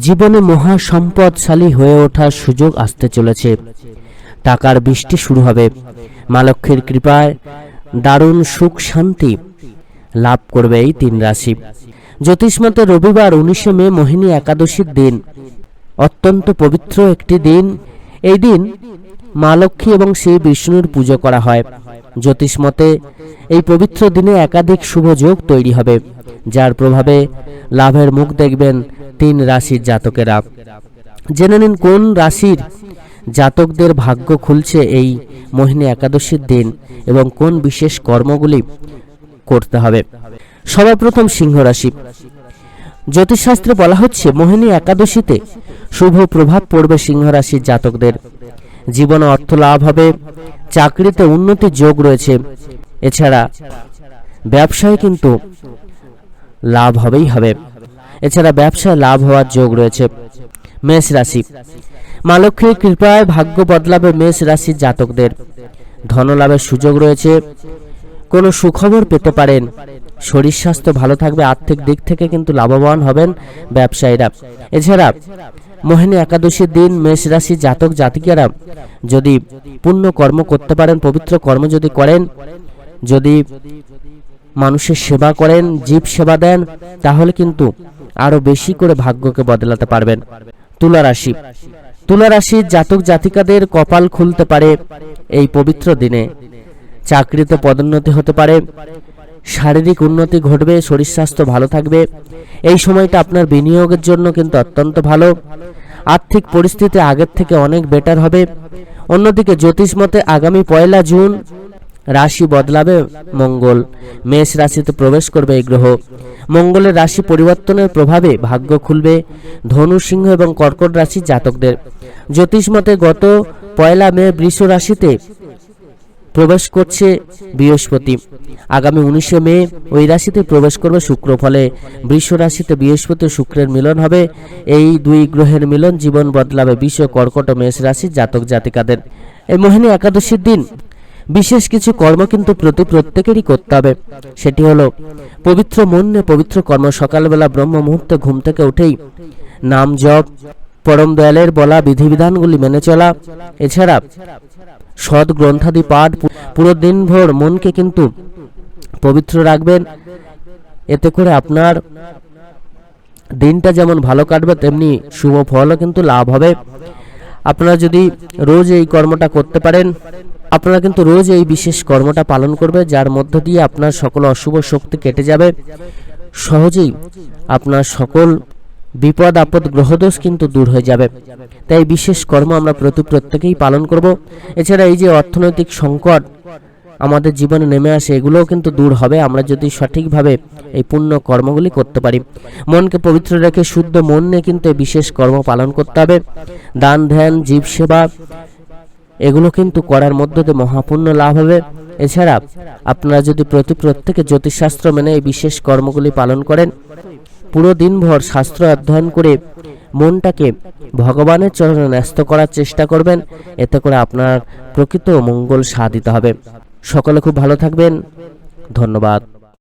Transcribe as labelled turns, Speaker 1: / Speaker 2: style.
Speaker 1: জীবনে মহা সম্পদশালী হয়ে ওঠার সুযোগ আসতে চলেছে। টাকার বৃষ্টি শুরু হবে। মা লক্ষ্মীর কৃপায় দারুণ সুখ শান্তি লাভ করবে এই তিন রাশি। জ্যোতিষমতে রবিবার উনিশে মে মোহিনী একাদশীর দিন। অত্যন্ত পবিত্র একটি দিন। এই দিন মা লক্ষ্মী এবং শ্রী বিষ্ণুর পুজো করা হয়। জ্যোতিষমতে এই পবিত্র দিনে একাধিক শুভ যোগ তৈরি হবে, যার প্রভাবে লাভের মুখ দেখবেন তিন রাশির জাতকেরা। জেনে নিন কোন রাশির জাতকদের ভাগ্য খুলছে এই মোহিনী একাদশীর দিন এবং কোন বিশেষ কর্মগুলি করতে হবে। সর্বপ্রথম সিংহ রাশি। জ্যোতিষশাস্ত্রে বলা হচ্ছে, মোহিনী একাদশীতে শুভ প্রভাব পড়বে সিংহ রাশির জাতকদের। জীবনে অর্থ লাভ হবে, চাকরিতে উন্নতির যোগ রয়েছে। এছাড়া ব্যবসায় কিন্তু লাভ হবেই হবে। এছাড়া ব্যবসায় লাভ হওয়ার যোগ রয়েছে মেষ রাশি। মা লক্ষ্মীর কৃপায় ভাগ্য বদলাবে মেষ রাশির জাতকদের। ধনলাভের সুযোগ রয়েছে। কোনো সুখবর পেতে পারেন। শরীর স্বাস্থ্য ভালো থাকবে, আর্থিক দিক থেকে কিন্তু লাভবান হবেন ব্যবসায়ীরা। এছাড়া মোহিনী একাদশীর দিন মেষ রাশি জাতক জাতিকেরা যদি পুণ্য কর্ম করতে পারেন, পবিত্র কর্ম যদি করেন, যদি মানুষের সেবা করেন, জীব সেবা দেন, তাহলে কিন্তু আরও বেশি করে ভাগ্যকে বদলাতে পারবেন। তুলা রাশি তুলা রাশির জাতক জাতিকাদের কপাল খুলতে পারে এই পবিত্র দিনে। চাকরিতে পদোন্নতি হতে পারে। শারীরিক উন্নতি ঘটবে, শরীর স্বাস্থ্য ভালো থাকবে। এই সময়টা আপনার বিনিয়োগের জন্য কিন্তু অত্যন্ত ভালো। আর্থিক পরিস্থিতি আগের থেকে অনেক বেটার হবে। অন্যদিকে জ্যোতিষ মতে আগামী পয়লা জুন রাশি বদলাবে মঙ্গল। মেষ রাশিতে প্রবেশ করবে এই গ্রহ। মঙ্গলের রাশি পরিবর্তনের প্রভাবে ভাগ্য খুলবে, ধনু সিংহ এবং কর্কট রাশির জাতকদের। জ্যোতিষ মতে গত পয়লা মে বৃষ রাশিতে প্রবেশ করছে বৃহস্পতি। আগামী উনিশে মে ওই রাশিতে প্রবেশ করবে শুক্র, ফলে বৃষ রাশিতে বৃহস্পতি শুক্রের মিলন হবে। এই দুই গ্রহের মিলন জীবন বদলাবে বিশ্ব কর্কট মেষ রাশির জাতক জাতিকাদের এই মোহিনী একাদশীর দিন বিশেষ কিছু কর্ম কিন্তু প্রতি প্রত্যেকেরই করতে হবে। সেটি হলো, পবিত্র মন নিয়ে পবিত্র কর্ম সকালবেলা ব্রহ্ম মুহূর্তে ঘুম থেকে উঠেই নাম জপ, পরম দয়ালের বলা বিধিবিধানগুলি মেনে চলা। এছাড়া সৎ গ্রন্থাদি পাঠ পুরো দিনভর মনকে কিন্তু পবিত্র রাখবেন। এতে করে আপনার দিনটা যেমন ভালো কাটবে, তেমনি শুভ ফলও কিন্তু লাভ হবে। আপনারা যদি রোজ এই কর্মটা করতে পারেন আপনারা কিন্তু রোজ এই বিশেষ কর্মটা পালন করবে, যার মধ্য দিয়ে আপনার সকল অশুভ শক্তি কেটে যাবে। সহজেই আপনার সকল বিপদ, আপদ, গ্রহদোষ কিন্তু দূর হয়ে যাবে। তাই বিশেষ কর্ম আমরা প্রতি প্রত্যেকেই পালন করব। এছাড়া এই যে অর্থনৈতিক সংকট আমাদের জীবনে নেমে আসে, এগুলোও কিন্তু দূর হবে। আমরা যদি সঠিকভাবে এই পুণ্য কর্মগুলি করতে পারি, মনকে পবিত্র রেখে, শুদ্ধ মন নিয়ে কিন্তু এই বিশেষ কর্ম পালন করতে হবে। দান, ধ্যান, জীব সেবা এগুলো কিন্তু করার মধ্য দিয়ে মহাপুণ্য লাভ হবে। এছাড়া আপনারা যদি প্রতি প্রত্যেকে জ্যোতিষশাস্ত্র মেনে এই বিশেষ কর্মগুলি পালন করেন, পুরো দিনভর শাস্ত্র অধ্যয়ন করে মনটাকে ভগবানের চরণে ন্যস্ত করার চেষ্টা করবেন, এতে করে আপনার প্রকৃত মঙ্গল সাধিত হবে। সকলে খুব ভালো থাকবেন। ধন্যবাদ।